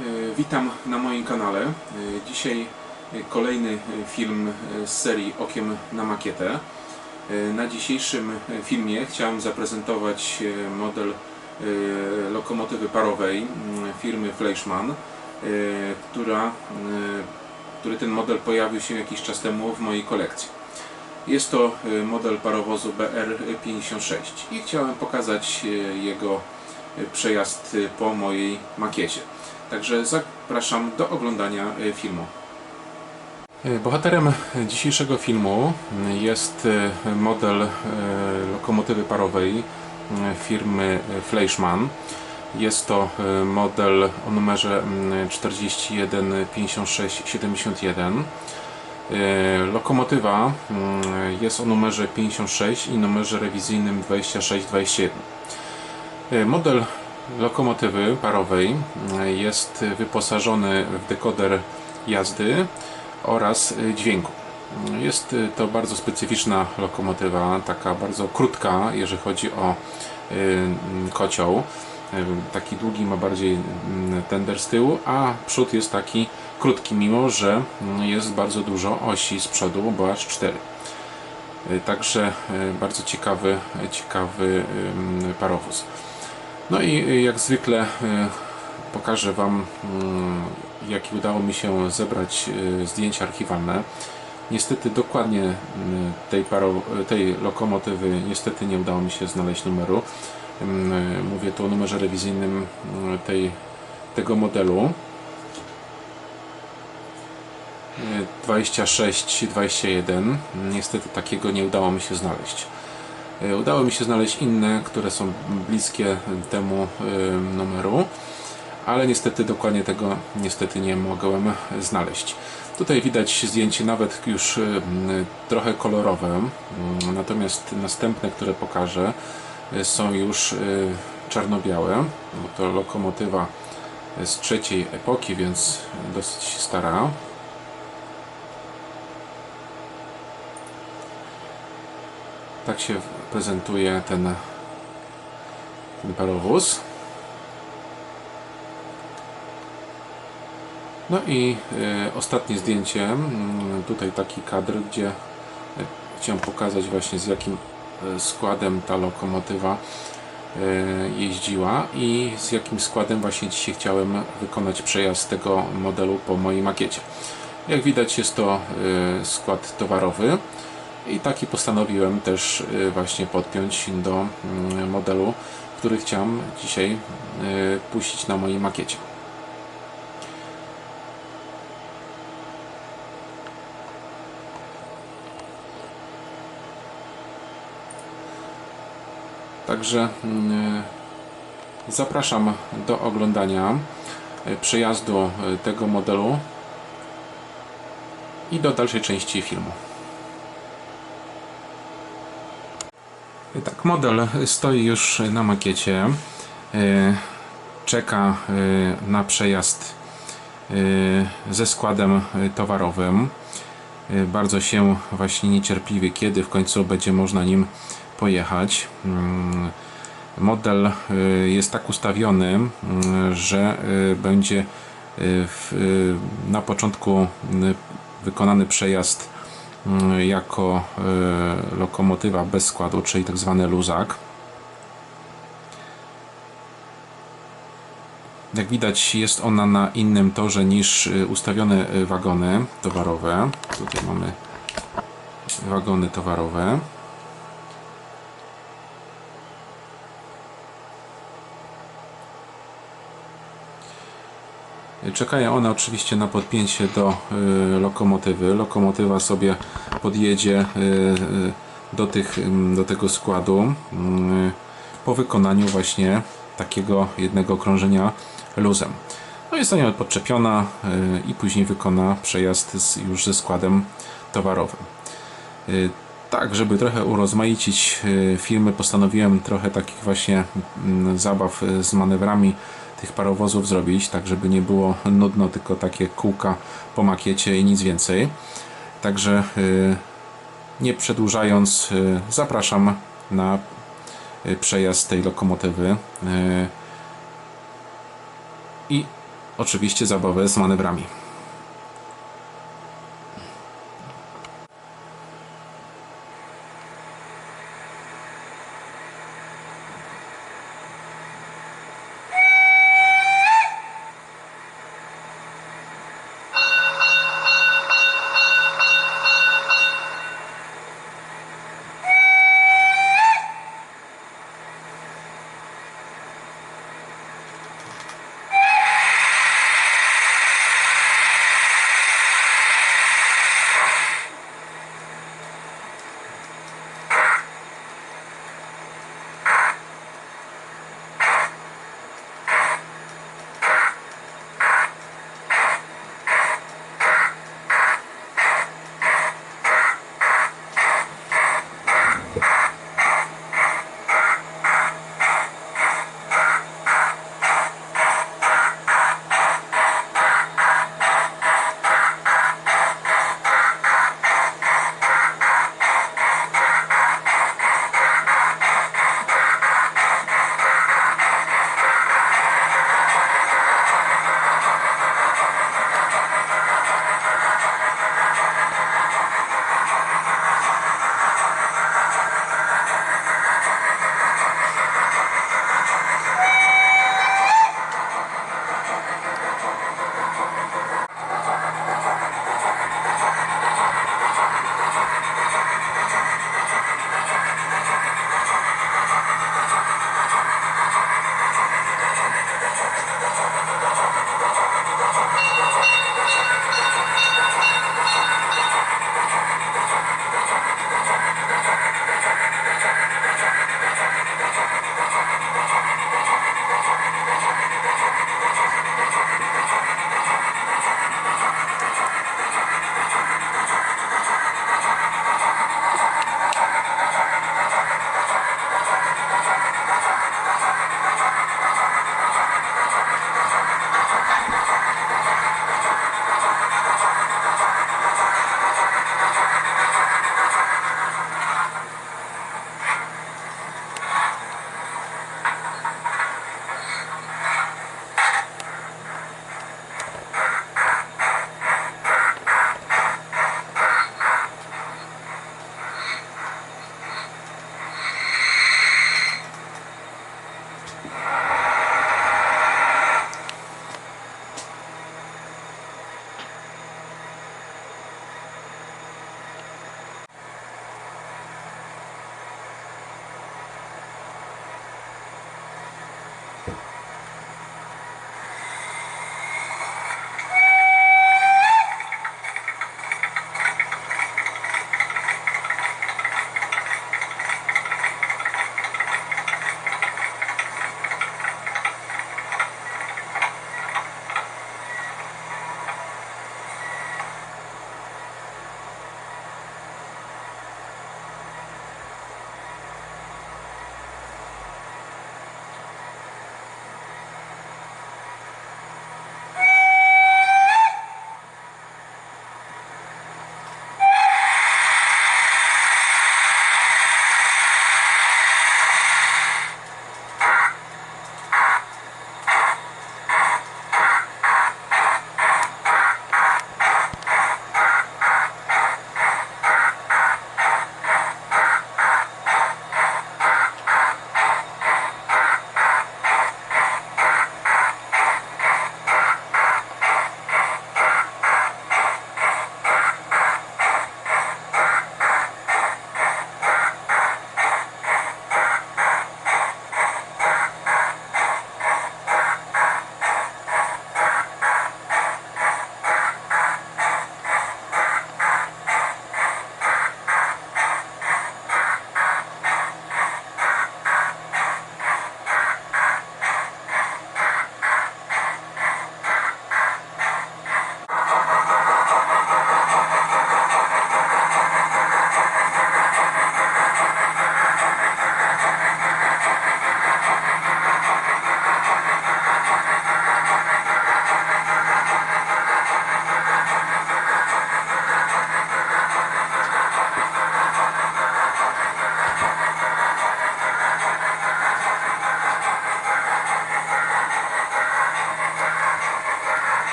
E, Witam na moim kanale. E, Dzisiaj e, kolejny film z serii Okiem na makietę. Na dzisiejszym filmie chciałem zaprezentować model lokomotywy parowej firmy Fleischmann, która, który ten model pojawił się jakiś czas temu w mojej kolekcji. Jest to model parowozu BR56 i chciałem pokazać jego przejazd po mojej makiecie. Także zapraszam do oglądania e, filmu. E, Bohaterem dzisiejszego filmu jest e, model e, lokomotywy parowej e, firmy Fleischmann. Jest to e, model o numerze mm, 415671. E, Lokomotywa mm, jest o numerze 56 i numerze rewizyjnym 2621. E, Model lokomotywy parowej e, jest wyposażony w dekoder jazdy oraz dźwięku. Jest to bardzo specyficzna lokomotywa, taka bardzo krótka, jeżeli chodzi o e, kocioł. E, Taki długi ma bardziej tender z tyłu, a przód jest taki krótki, mimo że jest bardzo dużo osi z przodu, bo aż cztery. E, Także bardzo ciekawy, ciekawy parowóz. No i y, jak zwykle y, pokażę Wam, y, jakie udało mi się zebrać y, zdjęcia archiwalne. Niestety dokładnie tej, paro, tej lokomotywy niestety nie udało mi się znaleźć numeru. Y, Mówię tu o numerze rewizyjnym tej, tego modelu. 26-21. Niestety takiego nie udało mi się znaleźć. E, Udało mi się znaleźć inne, które są bliskie temu e, numeru, ale niestety dokładnie tego niestety nie mogłem znaleźć. Tutaj widać zdjęcie nawet już e, trochę kolorowe, natomiast następne, które pokażę, są już czarno-białe. No To lokomotywa z trzeciej epoki, więc dosyć stara. Tak się prezentuje ten, ten parowóz. No i e, ostatnie zdjęcie. mm, Tutaj taki kadr, gdzie e, chciałem pokazać właśnie z jakim e, składem ta lokomotywa jeździła i z jakim składem właśnie dzisiaj chciałem wykonać przejazd tego modelu po mojej makiecie. Jak widać jest to skład towarowy. I taki postanowiłem też y, właśnie podpiąć do mm, modelu, który chciałem dzisiaj y, puścić na mojej makiecie. Także mm, zapraszam do oglądania y, przejazdu y, tego modelu i do dalszej części filmu. Tak, model stoi już na makiecie. e, Czeka e, na przejazd e, ze składem towarowym. Bardzo się właśnie niecierpliwie, kiedy w końcu będzie można nim pojechać. Mm, Model jest tak ustawiony, mm, że będzie na początku m, wykonany przejazd mm, jako e, lokomotywa bez składu, czyli tak zwany luzak. Jak widać jest ona na innym torze niż e, ustawione wagony towarowe. Tutaj mamy wagony towarowe. Czekają one oczywiście na podpięcie do y, lokomotywy. Lokomotywa sobie podjedzie y, y, do, tych, ym, do tego składu y, po wykonaniu właśnie takiego jednego krążenia luzem. No jest nią podczepiona i później wykona przejazd z, już ze składem towarowym. Tak, żeby trochę urozmaicić filmy, postanowiłem trochę takich właśnie mm, zabaw z manewrami tych parowozów zrobić, tak żeby nie było nudno, tylko takie kółka po makiecie i nic więcej. Także y, nie przedłużając, y, zapraszam na y, przejazd tej lokomotywy i oczywiście zabawę z manewrami.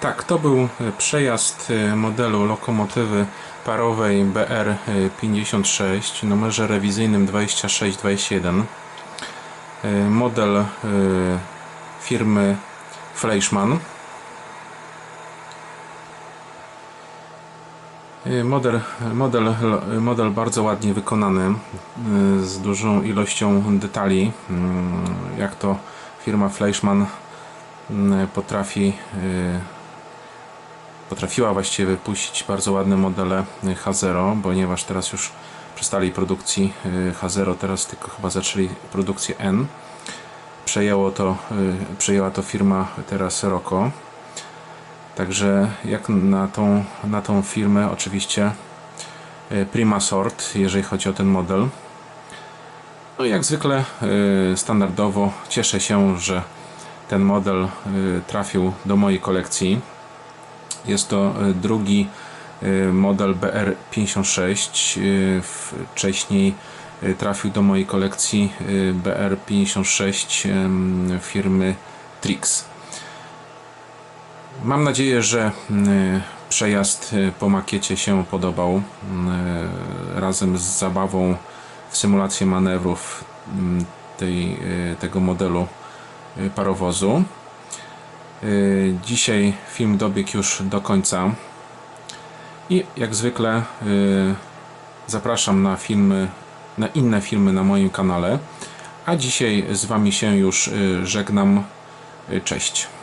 Tak, to był e, przejazd e, modelu lokomotywy parowej BR56 w numerze rewizyjnym 2621. E, Model e, firmy Fleischmann. E, Model, model, model bardzo ładnie wykonany, e, z dużą ilością detali, mm, jak to firma Fleischmann potrafi e, potrafiła właściwie wypuścić bardzo ładne modele H0, ponieważ teraz już przestali produkcji y, H0, teraz tylko chyba zaczęli produkcję N. Przejęło to, y, przejęła to firma teraz Roko. Także jak na tą, na tą firmę oczywiście y, prima sort, jeżeli chodzi o ten model. No jak zwykle y, standardowo cieszę się, że ten model y, trafił do mojej kolekcji. Jest to y, drugi y, model BR56. y, Wcześniej trafił do mojej kolekcji y, BR56 ym, firmy Trix. Mam nadzieję, że przejazd po makiecie się podobał. Razem z zabawą w symulację manewrów tej, tego modelu parowozu. Y, Dzisiaj film dobiegł już do końca i jak zwykle y, zapraszam na filmy, na inne filmy na moim kanale. A dzisiaj z Wami się już y, żegnam. Y, Cześć.